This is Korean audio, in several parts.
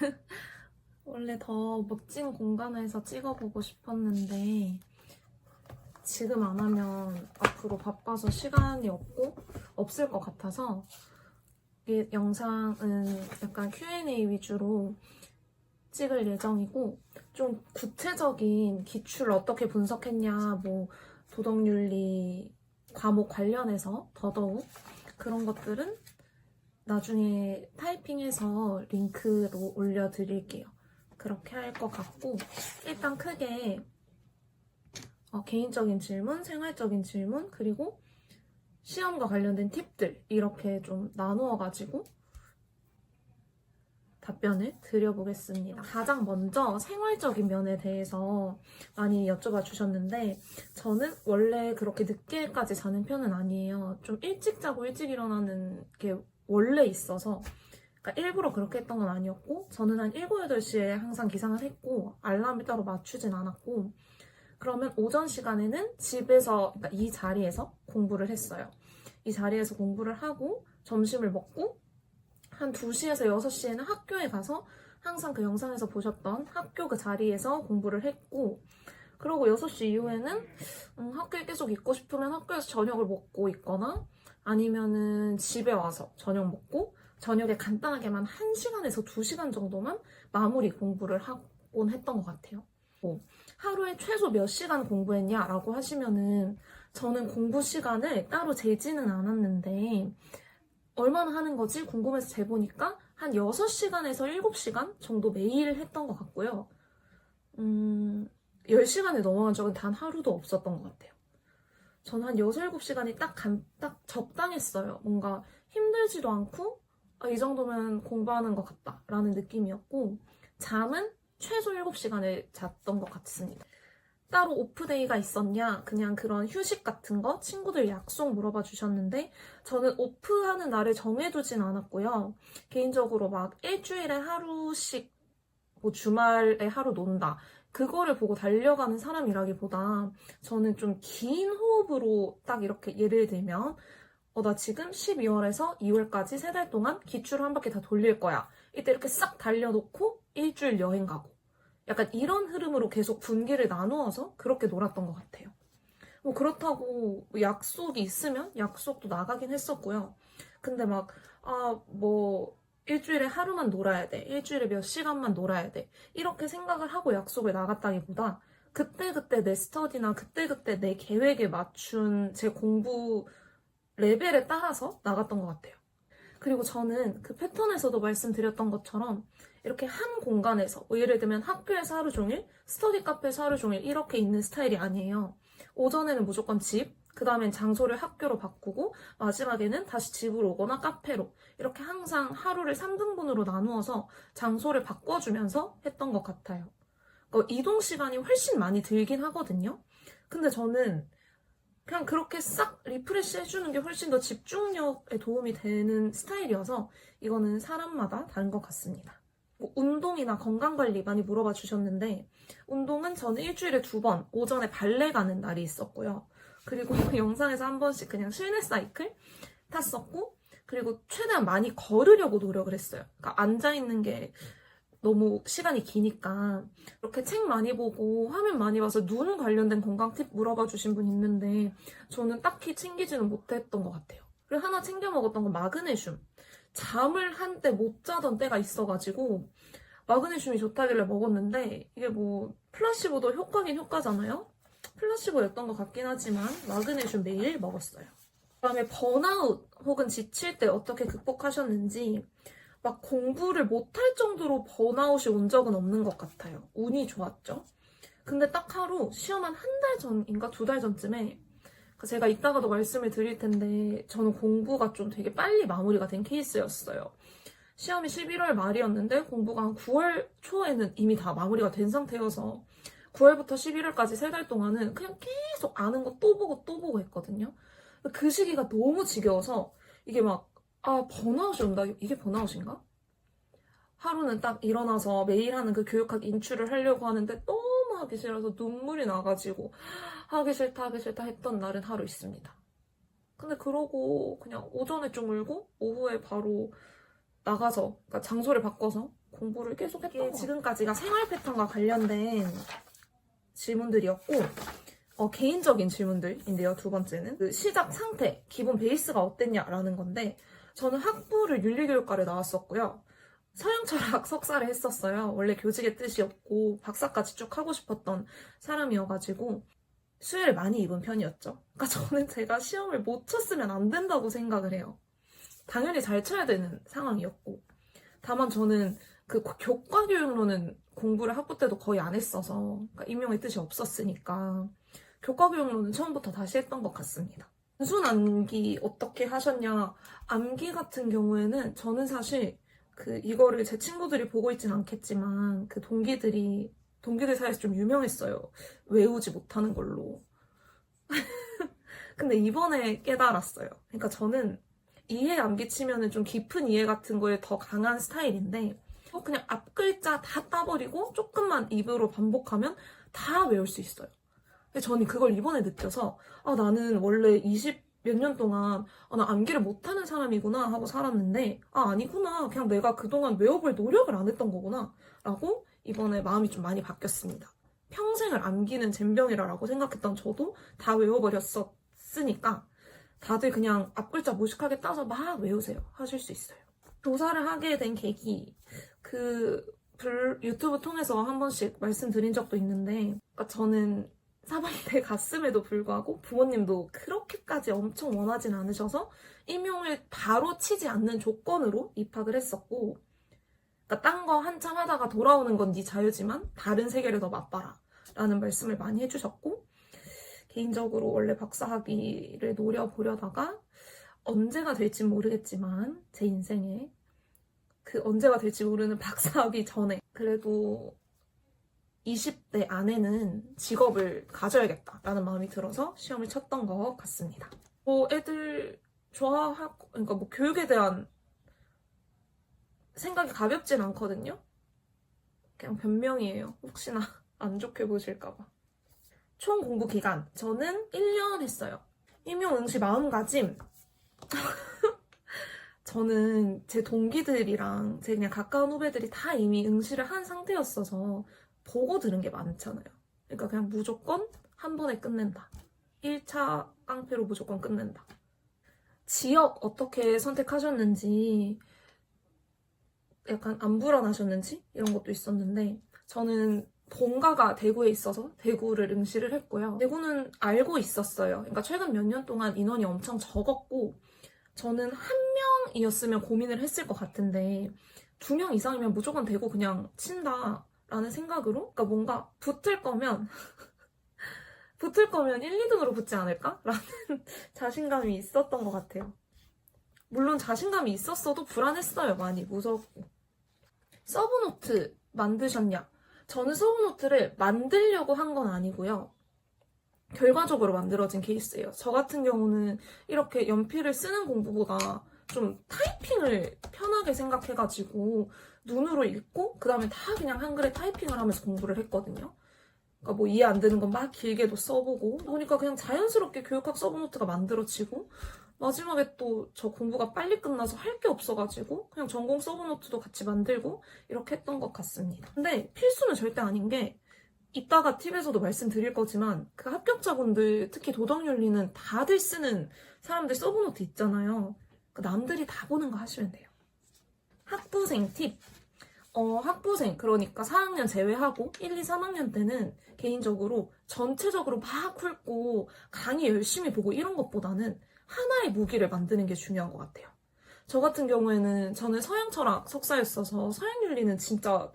원래 더 멋진 공간에서 찍어보고 싶었는데 지금 안 하면 앞으로 바빠서 시간이 없고 없을 것 같아서 이 영상은 약간 Q&A 위주로 찍을 예정이고 좀 구체적인 기출을 어떻게 분석했냐 뭐 도덕윤리 과목 관련해서 더더욱 그런 것들은 나중에 타이핑해서 링크로 올려드릴게요. 그렇게 할 것 같고 일단 크게 어, 개인적인 질문, 생활적인 질문, 그리고 시험과 관련된 팁들 이렇게 좀 나누어가지고 답변을 드려보겠습니다. 가장 먼저 생활적인 면에 대해서 많이 여쭤봐 주셨는데 저는 원래 그렇게 늦게까지 자는 편은 아니에요. 좀 일찍 자고 일찍 일어나는 게 원래 있어서 그러니까 일부러 그렇게 했던 건 아니었고 저는 한 7, 8시에 항상 기상을 했고 알람을 따로 맞추진 않았고 그러면 오전 시간에는 집에서 그러니까 이 자리에서 공부를 했어요. 이 자리에서 공부를 하고 점심을 먹고 한 2시에서 6시에는 학교에 가서 항상 그 영상에서 보셨던 학교 그 자리에서 공부를 했고 그리고 6시 이후에는 음, 학교에 계속 있고 싶으면 학교에서 저녁을 먹고 있거나 아니면은 집에 와서 저녁 먹고 저녁에 간단하게만 1시간에서 2시간 정도만 마무리 공부를 하곤 했던 것 같아요. 뭐, 하루에 최소 몇 시간 공부했냐라고 하시면은 저는 공부 시간을 따로 재지는 않았는데 얼마나 하는 거지 궁금해서 재보니까 한 6시간에서 7시간 정도 매일 했던 것 같고요. 음, 10시간을 넘어간 적은 단 하루도 없었던 것 같아요. 저는 한 6, 7시간이 딱, 간, 딱 적당했어요. 뭔가 힘들지도 않고 아, 이 정도면 공부하는 것 같다 라는 느낌이었고 잠은 최소 7시간을 잤던 것 같습니다. 따로 오프데이가 있었냐? 그냥 그런 휴식 같은 거 친구들 약속 물어봐 주셨는데 저는 오프하는 날을 정해두진 않았고요. 개인적으로 막 일주일에 하루씩 뭐 주말에 하루 논다. 그거를 보고 달려가는 사람이라기보다 저는 좀 긴 호흡으로 딱 이렇게 예를 들면 어, 나 지금 12월에서 2월까지 세 달 동안 기출을 한 바퀴 다 돌릴 거야. 이때 이렇게 싹 달려놓고 일주일 여행 가고. 약간 이런 흐름으로 계속 분기를 나누어서 그렇게 놀았던 것 같아요. 뭐 그렇다고 뭐 약속이 있으면 약속도 나가긴 했었고요. 근데 막, 아, 뭐, 일주일에 하루만 놀아야 돼. 일주일에 몇 시간만 놀아야 돼. 이렇게 생각을 하고 약속을 나갔다기보다 그때그때 내 스터디나 그때그때 내 계획에 맞춘 제 공부 레벨에 따라서 나갔던 것 같아요. 그리고 저는 그 패턴에서도 말씀드렸던 것처럼 이렇게 한 공간에서 뭐 예를 들면 학교에서 하루 종일, 스터디 카페에서 하루 종일 이렇게 있는 스타일이 아니에요. 오전에는 무조건 집, 그 다음엔 장소를 학교로 바꾸고 마지막에는 다시 집으로 오거나 카페로 이렇게 항상 하루를 3등분으로 나누어서 장소를 바꿔주면서 했던 것 같아요. 그러니까 이동 시간이 훨씬 많이 들긴 하거든요. 근데 저는 그냥 그렇게 싹 리프레시 해주는 게 훨씬 더 집중력에 도움이 되는 스타일이어서 이거는 사람마다 다른 것 같습니다. 뭐 운동이나 건강관리 많이 물어봐 주셨는데 운동은 저는 일주일에 두 번 오전에 발레 가는 날이 있었고요. 그리고 영상에서 한 번씩 그냥 실내 사이클 탔었고 그리고 최대한 많이 걸으려고 노력을 했어요. 그러니까 앉아 있는 게 너무 시간이 기니까 이렇게 책 많이 보고 화면 많이 봐서 눈 관련된 건강 팁 물어봐 주신 분 있는데 저는 딱히 챙기지는 못했던 것 같아요. 그리고 하나 챙겨 먹었던 건 마그네슘. 잠을 한때 못 자던 때가 있어가지고 마그네슘이 좋다길래 먹었는데 이게 뭐 플라시보도 효과긴 효과잖아요. 플라시보였던 것 같긴 하지만 마그네슘 매일 먹었어요. 그다음에 번아웃 혹은 지칠 때 어떻게 극복하셨는지 막 공부를 못할 정도로 번아웃이 온 적은 없는 것 같아요. 운이 좋았죠. 근데 딱 하루 시험 한 한 달 전인가 두 달 전쯤에 그 제가 이따가도 말씀을 드릴 텐데 저는 공부가 좀 되게 빨리 마무리가 된 케이스였어요. 시험이 11월 말이었는데 공부가 한 9월 초에는 이미 다 마무리가 된 상태여서 9월부터 11월까지 세 달 동안은 그냥 계속 아는 거 또 보고 또 보고 했거든요. 그 시기가 너무 지겨워서 이게 막 아, 번아웃이 온다. 이게 번아웃인가? 하루는 딱 일어나서 매일 하는 그 교육학 인출을 하려고 하는데 너무 하기 싫어서 눈물이 나가지고 하기 싫다 하기 싫다 했던 날은 하루 있습니다. 근데 그러고 그냥 오전에 좀 울고 오후에 바로 나가서 그러니까 장소를 바꿔서 공부를 계속 했던 게 지금까지가 생활 패턴과 관련된 질문들이었고 어, 개인적인 질문들인데요. 두 번째는 그 시작 상태, 기본 베이스가 어땠냐라는 건데 저는 학부를 윤리교육과를 나왔었고요. 서양철학 석사를 했었어요. 원래 교직의 뜻이었고 박사까지 쭉 하고 싶었던 사람이어가지고 수혜를 많이 입은 편이었죠. 그러니까 저는 제가 시험을 못 쳤으면 안 된다고 생각을 해요. 당연히 잘 쳐야 되는 상황이었고 다만 저는 그 교과 교육로는 공부를 학부 때도 거의 안 했어서 그러니까 임용의 뜻이 없었으니까 교과 교육로는 처음부터 다시 했던 것 같습니다. 단순 암기 어떻게 하셨냐? 암기 같은 경우에는 저는 사실 그 이거를 제 친구들이 보고 있진 않겠지만 그 동기들이 동기들 사이에서 좀 유명했어요. 외우지 못하는 걸로. 근데 이번에 깨달았어요. 그러니까 저는 이해 암기 치면은 좀 깊은 이해 같은 거에 더 강한 스타일인데 어, 그냥 앞 글자 다 따버리고 조금만 입으로 반복하면 다 외울 수 있어요. 근데 저는 그걸 이번에 느껴서 아 나는 원래 20 몇 년 동안 아, 나 암기를 못하는 사람이구나 하고 살았는데 아 아니구나 그냥 내가 그동안 외워볼 노력을 안 했던 거구나 라고 이번에 마음이 좀 많이 바뀌었습니다. 평생을 암기는 젬병이라고 생각했던 저도 다 외워버렸었으니까 다들 그냥 앞글자 무식하게 따서 막 외우세요. 하실 수 있어요. 조사를 하게 된 계기, 그, 불- 유튜브 통해서 한 번씩 말씀드린 적도 있는데, 그러니까 저는 사범대 갔음에도 불구하고 부모님도 그렇게까지 엄청 원하진 않으셔서 임용을 바로 치지 않는 조건으로 입학을 했었고, 그러니까 딴 거 한참 하다가 돌아오는 건 네 자유지만 다른 세계를 더 맛봐라. 라는 말씀을 많이 해주셨고, 개인적으로 원래 박사학위를 노려보려다가 언제가 될지 모르겠지만 제 인생에 그 언제가 될지 모르는 박사학위 전에 그래도 20대 안에는 직업을 가져야겠다라는 마음이 들어서 시험을 쳤던 것 같습니다. 뭐 애들 좋아하고 그러니까 뭐 교육에 대한 생각이 가볍진 않거든요. 그냥 변명이에요. 혹시나 안 좋게 보실까봐. 총 공부 기간 저는 1년 했어요. 임용 응시 마음가짐 저는 제 동기들이랑 제 그냥 가까운 후배들이 다 이미 응시를 한 상태였어서 보고 들은 게 많잖아요. 그러니까 그냥 무조건 한 번에 끝낸다. 1차 깡패로 무조건 끝낸다. 지역 어떻게 선택하셨는지 약간 안 불안하셨는지 이런 것도 있었는데 저는 본가가 대구에 있어서 대구를 응시를 했고요. 대구는 알고 있었어요. 그러니까 최근 몇 년 동안 인원이 엄청 적었고 저는 한 명이었으면 고민을 했을 것 같은데 두 명 이상이면 무조건 대구 그냥 친다라는 생각으로 그러니까 뭔가 붙을 거면 붙을 거면 1, 2등으로 붙지 않을까라는 자신감이 있었던 것 같아요. 물론 자신감이 있었어도 불안했어요. 많이 무섭고. 서브노트 만드셨냐? 저는 서브노트를 만들려고 한 건 아니고요. 결과적으로 만들어진 케이스예요. 저 같은 경우는 이렇게 연필을 쓰는 공부보다 좀 타이핑을 편하게 생각해가지고 눈으로 읽고 그 다음에 다 그냥 한글에 타이핑을 하면서 공부를 했거든요. 그러니까 뭐 이해 안 되는 건 막 길게도 써보고 보니까 그냥 자연스럽게 교육학 서브노트가 만들어지고 마지막에 또 저 공부가 빨리 끝나서 할 게 없어가지고 그냥 전공 서브노트도 같이 만들고 이렇게 했던 것 같습니다. 근데 필수는 절대 아닌 게 이따가 팁에서도 말씀드릴 거지만 그 합격자분들 특히 도덕윤리는 다들 쓰는 사람들 서브노트 있잖아요. 그 남들이 다 보는 거 하시면 돼요. 학부생 팁. 어, 학부생, 그러니까 4학년 제외하고 1, 2, 3학년 때는 개인적으로 전체적으로 막 훑고 강의 열심히 보고 이런 것보다는 하나의 무기를 만드는 게 중요한 것 같아요. 저 같은 경우에는 저는 서양 철학 석사였어서 서양 윤리는 진짜,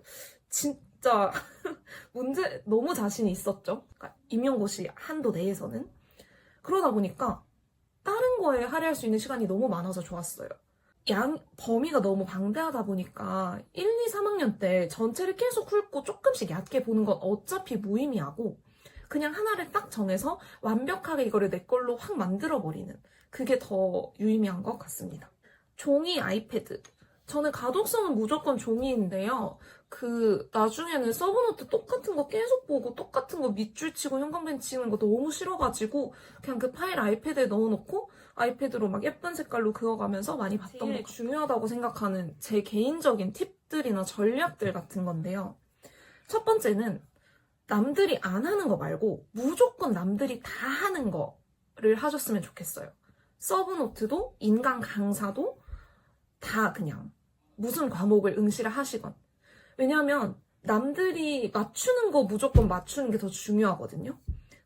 진 짜 문제 너무 자신이 있었죠. 그러니까 임용고시 한도 내에서는. 그러다 보니까 다른 거에 할애할 수 있는 시간이 너무 많아서 좋았어요. 양, 범위가 너무 방대하다 보니까 1, 2, 3학년 때 전체를 계속 훑고 조금씩 얕게 보는 건 어차피 무의미하고 그냥 하나를 딱 정해서 완벽하게 이거를 내 걸로 확 만들어 버리는 그게 더 유의미한 것 같습니다. 종이 아이패드. 저는 가독성은 무조건 종이인데요. 그 나중에는 서브노트 똑같은 거 계속 보고 똑같은 거 밑줄 치고 형광펜 치는 거 너무 싫어가지고 그냥 그 파일 아이패드에 넣어놓고 아이패드로 막 예쁜 색깔로 그어가면서 많이 봤던 게 중요하다고 생각하는 제 개인적인 팁 팁들이나 전략들 같은 건데요. 첫 번째는 남들이 안 하는 거 말고 무조건 남들이 다 하는 거를 하셨으면 좋겠어요. 서브노트도 인간 강사도 다 그냥 무슨 과목을 응시를 하시건. 왜냐하면 남들이 맞추는 거 무조건 맞추는 게 더 중요하거든요.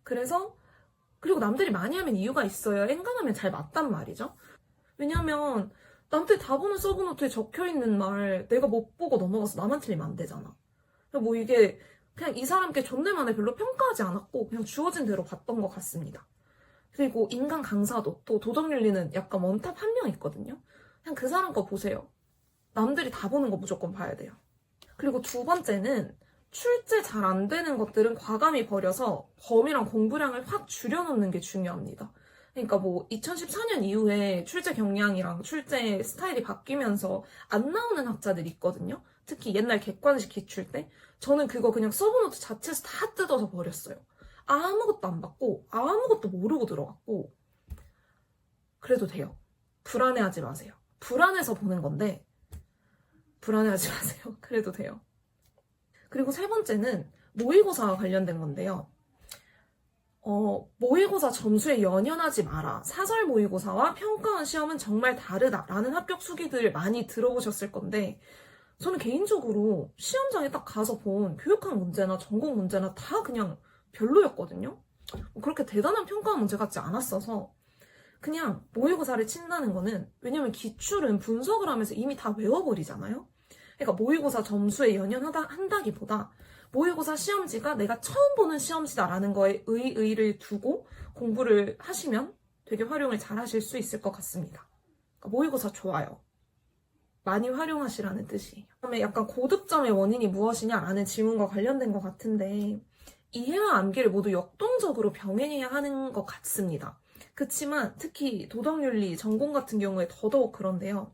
그래서 그리고 남들이 많이 하면 이유가 있어요. 엔간하면 잘 맞단 말이죠. 왜냐면 남들 다 보는 서브노트에 적혀 있는 말 내가 못 보고 넘어가서 나만 틀리면 안 되잖아. 뭐 이게 그냥 이 사람께 존댓말에 별로 평가하지 않았고 그냥 주어진 대로 봤던 것 같습니다. 그리고 인간 강사도 또 도덕윤리는 약간 원탑 한 명 있거든요. 그냥 그 사람 거 보세요. 남들이 다 보는 거 무조건 봐야 돼요. 그리고 두 번째는 출제 잘 안 되는 것들은 과감히 버려서 범위랑 공부량을 확 줄여놓는 게 중요합니다. 그러니까 뭐 2014년 이후에 출제 경향이랑 출제 스타일이 바뀌면서 안 나오는 학자들이 있거든요. 특히 옛날 객관식 기출 때 저는 그거 그냥 서브노트 자체에서 다 뜯어서 버렸어요. 아무것도 안 받고 아무것도 모르고 들어갔고 그래도 돼요. 불안해하지 마세요. 불안해서 보는 건데 불안해하지 마세요. 그래도 돼요. 그리고 세 번째는 모의고사와 관련된 건데요. 어, 모의고사 점수에 연연하지 마라. 사설 모의고사와 평가원 시험은 정말 다르다라는 합격 수기들 많이 들어보셨을 건데 저는 개인적으로 시험장에 딱 가서 본 교육학 문제나 전공 문제나 다 그냥 별로였거든요. 뭐 그렇게 대단한 평가 문제 같지 않았어서 그냥 모의고사를 친다는 거는 왜냐면 기출은 분석을 하면서 이미 다 외워버리잖아요. 그러니까 모의고사 점수에 연연하다 한다기보다 모의고사 시험지가 내가 처음 보는 시험지다라는 거에 의의를 두고 공부를 하시면 되게 활용을 잘 하실 수 있을 것 같습니다. 그러니까 모의고사 좋아요. 많이 활용하시라는 뜻이에요. 그다음에 약간 고득점의 원인이 무엇이냐라는 질문과 관련된 것 같은데 이해와 암기를 모두 역동적으로 병행해야 하는 것 같습니다. 그치만 특히 도덕윤리 전공 같은 경우에 더더욱 그런데요.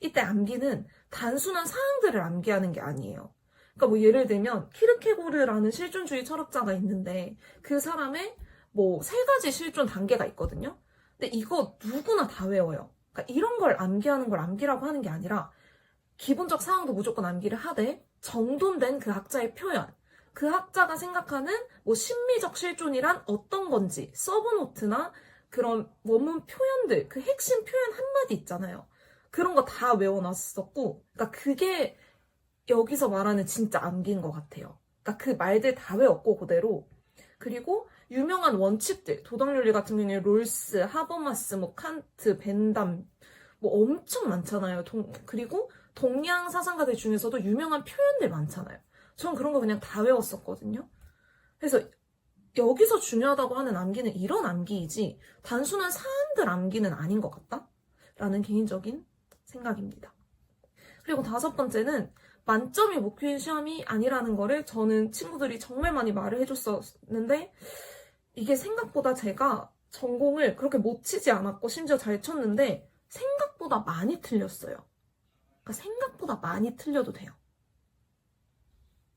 이때 암기는 단순한 사항들을 암기하는 게 아니에요. 그러니까 뭐 예를 들면 키르케고르라는 실존주의 철학자가 있는데 그 사람의 뭐 세 가지 실존 단계가 있거든요. 근데 이거 누구나 다 외워요. 그러니까 이런 걸 암기하는 걸 암기라고 하는 게 아니라 기본적 사항도 무조건 암기를 하되 정돈된 그 학자의 표현, 그 학자가 생각하는 뭐 심미적 실존이란 어떤 건지 서브노트나 그런 원문 표현들, 그 핵심 표현 한마디 있잖아요. 그런 거 다 외워놨었고, 그러니까 그게 여기서 말하는 진짜 암기인 것 같아요. 그러니까 그 말들 다 외웠고 그대로 그리고 유명한 원칙들 도덕윤리 같은 경우에 롤스, 하버마스, 뭐 칸트, 벤담 뭐 엄청 많잖아요. 동- 그리고 동양 사상가들 중에서도 유명한 표현들 많잖아요. 전 그런 거 그냥 다 외웠었거든요. 그래서 여기서 중요하다고 하는 암기는 이런 암기이지 단순한 사안들 암기는 아닌 것 같다? 라는 개인적인 생각입니다. 그리고 다섯 번째는 만점이 목표인 시험이 아니라는 거를 저는 친구들이 정말 많이 말을 해줬었는데 이게 생각보다 제가 전공을 그렇게 못 치지 않았고 심지어 잘 쳤는데 생각보다 많이 틀렸어요. 그러니까 생각보다 많이 틀려도 돼요.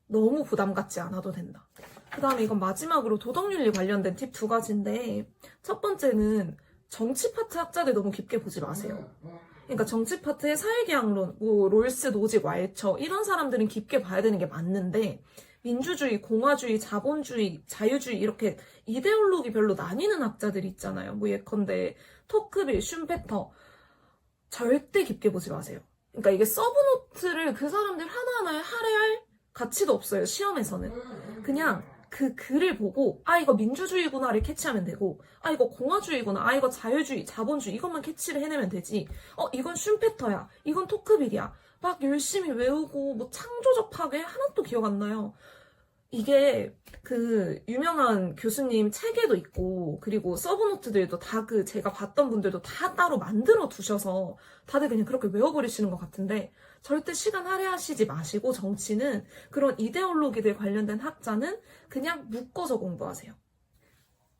너무 부담 갖지 않아도 된다. 그 다음에 이건 마지막으로 도덕윤리 관련된 팁 두 가지인데 첫 번째는 정치 파트 학자들 너무 깊게 보지 마세요. 그러니까 정치 파트의 사회계약론, 뭐 롤스, 노직, 왈처 이런 사람들은 깊게 봐야 되는 게 맞는데 민주주의, 공화주의, 자본주의, 자유주의 이렇게 이데올로기 별로 나뉘는 학자들이 있잖아요. 뭐 예컨대 토크빌, 슌페터 절대 깊게 보지 마세요. 그러니까 이게 서브노트를 그 사람들 하나하나에 할애할 가치도 없어요. 시험에서는 그냥 그 글을 보고 아 이거 민주주의구나를 캐치하면 되고 아 이거 공화주의구나 아 이거 자유주의 자본주의 이것만 캐치를 해내면 되지. 어 이건 슌페터야. 이건 토크빌이야. 막 열심히 외우고 뭐 창조적 파괴? 하나도 기억 안 나요. 이게 그 유명한 교수님 책에도 있고 그리고 서브노트들도 다 그 제가 봤던 분들도 다 따로 만들어 두셔서 다들 그냥 그렇게 외워버리시는 것 같은데 절대 시간 할애하시지 마시고 정치는 그런 이데올로기들 관련된 학자는 그냥 묶어서 공부하세요.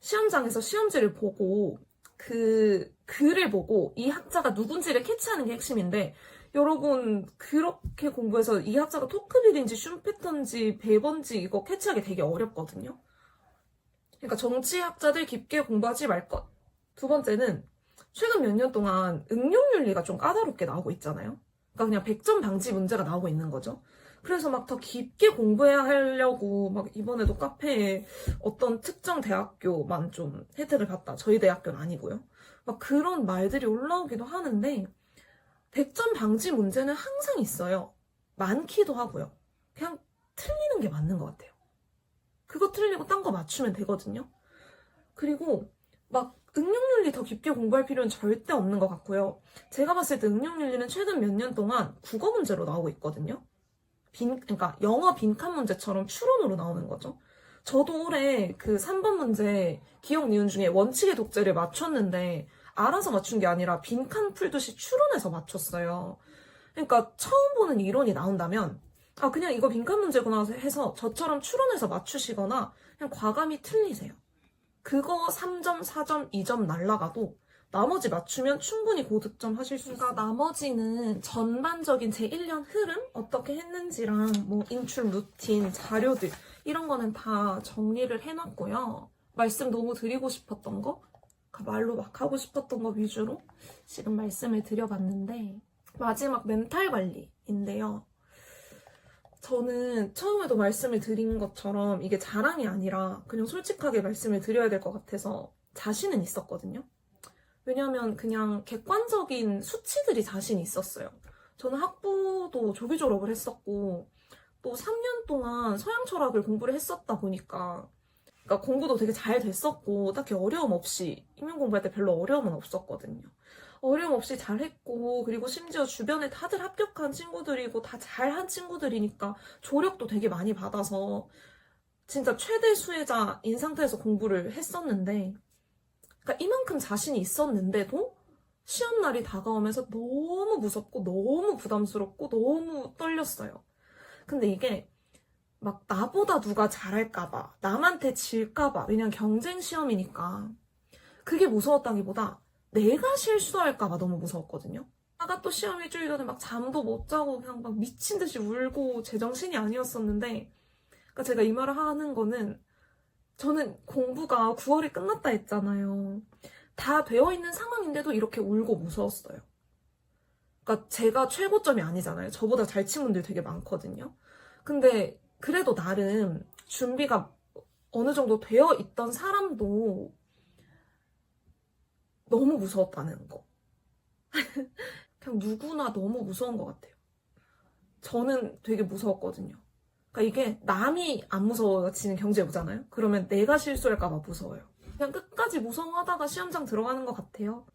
시험장에서 시험지를 보고 그 글을 보고 이 학자가 누군지를 캐치하는 게 핵심인데 여러분 그렇게 공부해서 이 학자가 토크빌인지 슌페터인지 베번지 이거 캐치하기 되게 어렵거든요. 그러니까 정치학자들 깊게 공부하지 말 것. 두 번째는 최근 몇 년 동안 응용윤리가 좀 까다롭게 나오고 있잖아요. 그러니까 그냥 100점 방지 문제가 나오고 있는 거죠. 그래서 막 더 깊게 공부해야 하려고 막 이번에도 카페에 어떤 특정 대학교만 좀 혜택을 받다. 저희 대학교는 아니고요. 막 그런 말들이 올라오기도 하는데 100점 방지 문제는 항상 있어요. 많기도 하고요. 그냥 틀리는 게 맞는 것 같아요. 그거 틀리고 딴 거 맞추면 되거든요. 그리고 막 응용윤리 더 깊게 공부할 필요는 절대 없는 것 같고요. 제가 봤을 때 응용윤리는 최근 몇 년 동안 국어 문제로 나오고 있거든요. 빈, 그러니까 영어 빈칸 문제처럼 추론으로 나오는 거죠. 저도 올해 그 3번 문제 기억 니은 중에 원칙의 독재를 맞췄는데 알아서 맞춘 게 아니라 빈칸 풀듯이 추론해서 맞췄어요. 그러니까 처음 보는 이론이 나온다면 아 그냥 이거 빈칸 문제구나 해서 저처럼 추론해서 맞추시거나 그냥 과감히 틀리세요. 그거 3점, 4점, 2점 날라가도 나머지 맞추면 충분히 고득점 하실 수 있어요. 나머지는 전반적인 제 1년 흐름 어떻게 했는지랑 뭐 인출 루틴, 자료들 이런 거는 다 정리를 해놨고요. 말씀 너무 드리고 싶었던 거, 그러니까 말로 막 하고 싶었던 거 위주로 지금 말씀을 드려봤는데 마지막 멘탈 관리인데요. 저는 처음에도 말씀을 드린 것처럼 이게 자랑이 아니라 그냥 솔직하게 말씀을 드려야 될 것 같아서 자신은 있었거든요. 왜냐면 그냥 객관적인 수치들이 자신 있었어요. 저는 학부도 조기 졸업을 했었고 또 3년 동안 서양 철학을 공부를 했었다 보니까 그러니까 공부도 되게 잘 됐었고 딱히 어려움 없이 임용 공부할 때 별로 어려움은 없었거든요. 어려움 없이 잘했고 그리고 심지어 주변에 다들 합격한 친구들이고 다 잘한 친구들이니까 조력도 되게 많이 받아서 진짜 최대 수혜자인 상태에서 공부를 했었는데 그러니까 이만큼 자신이 있었는데도 시험 날이 다가오면서 너무 무섭고 너무 부담스럽고 너무 떨렸어요. 근데 이게 막 나보다 누가 잘할까봐 남한테 질까봐 왜냐면 경쟁 시험이니까 그게 무서웠다기보다 내가 실수할까봐 너무 무서웠거든요. 아까 또 시험 일주일 전에 막 잠도 못 자고 그냥 막 미친 듯이 울고 제정신이 아니었었는데 그러니까 제가 이 말을 하는 거는 저는 공부가 9월이 끝났다 했잖아요. 다 되어 있는 상황인데도 이렇게 울고 무서웠어요. 그러니까 제가 최고점이 아니잖아요. 저보다 잘 친 분들 되게 많거든요. 근데 그래도 나름 준비가 어느 정도 되어 있던 사람도 너무 무서웠다는 거. 그냥 누구나 너무 무서운 것 같아요. 저는 되게 무서웠거든요. 그러니까 이게 남이 안 무서워지는 경제부잖아요. 그러면 내가 실수할까봐 무서워요. 그냥 끝까지 무서워하다가 시험장 들어가는 것 같아요.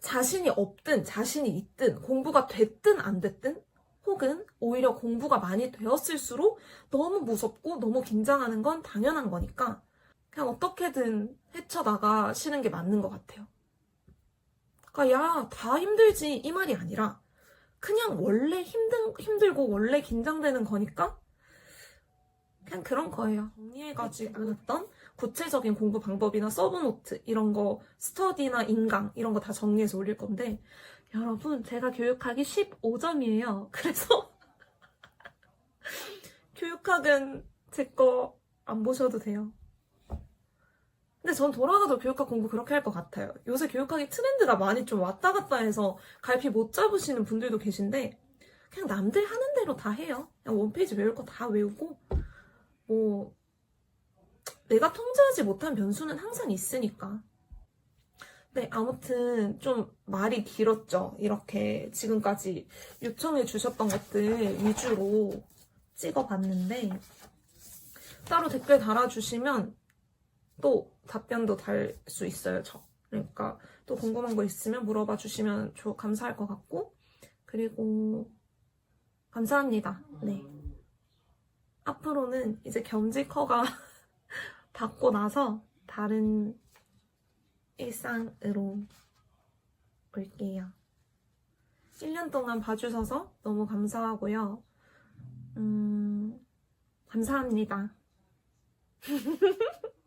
자신이 없든 자신이 있든 공부가 됐든 안 됐든 혹은 오히려 공부가 많이 되었을수록 너무 무섭고 너무 긴장하는 건 당연한 거니까 그냥 어떻게든 헤쳐나가시는 게 맞는 것 같아요. 그러니까 야, 다 힘들지 이 말이 아니라 그냥 원래 힘든, 힘들고 원래 긴장되는 거니까 그냥 그런 거예요. 정리해가지고 했던 구체적인 공부 방법이나 서브노트 이런 거 스터디나 인강 이런 거 다 정리해서 올릴 건데 여러분 제가 교육학이 15점이에요. 그래서 교육학은 제 거 안 보셔도 돼요. 근데 전 돌아가도 교육학 공부 그렇게 할 것 같아요. 요새 교육학이 트렌드가 많이 좀 왔다 갔다 해서 갈피 못 잡으시는 분들도 계신데 그냥 남들 하는 대로 다 해요. 그냥 원페이지 외울 거 다 외우고 뭐 내가 통제하지 못한 변수는 항상 있으니까. 네, 아무튼 좀 말이 길었죠. 이렇게 지금까지 요청해 주셨던 것들 위주로 찍어봤는데 따로 댓글 달아주시면 또 답변도 달 수 있어요, 저. 그러니까 또 궁금한 거 있으면 물어봐 주시면 저 감사할 것 같고 그리고 감사합니다. 네. 앞으로는 이제 겸직허가 받고 나서 다른 일상으로 올게요. 1년 동안 봐주셔서 너무 감사하고요. 음, 감사합니다.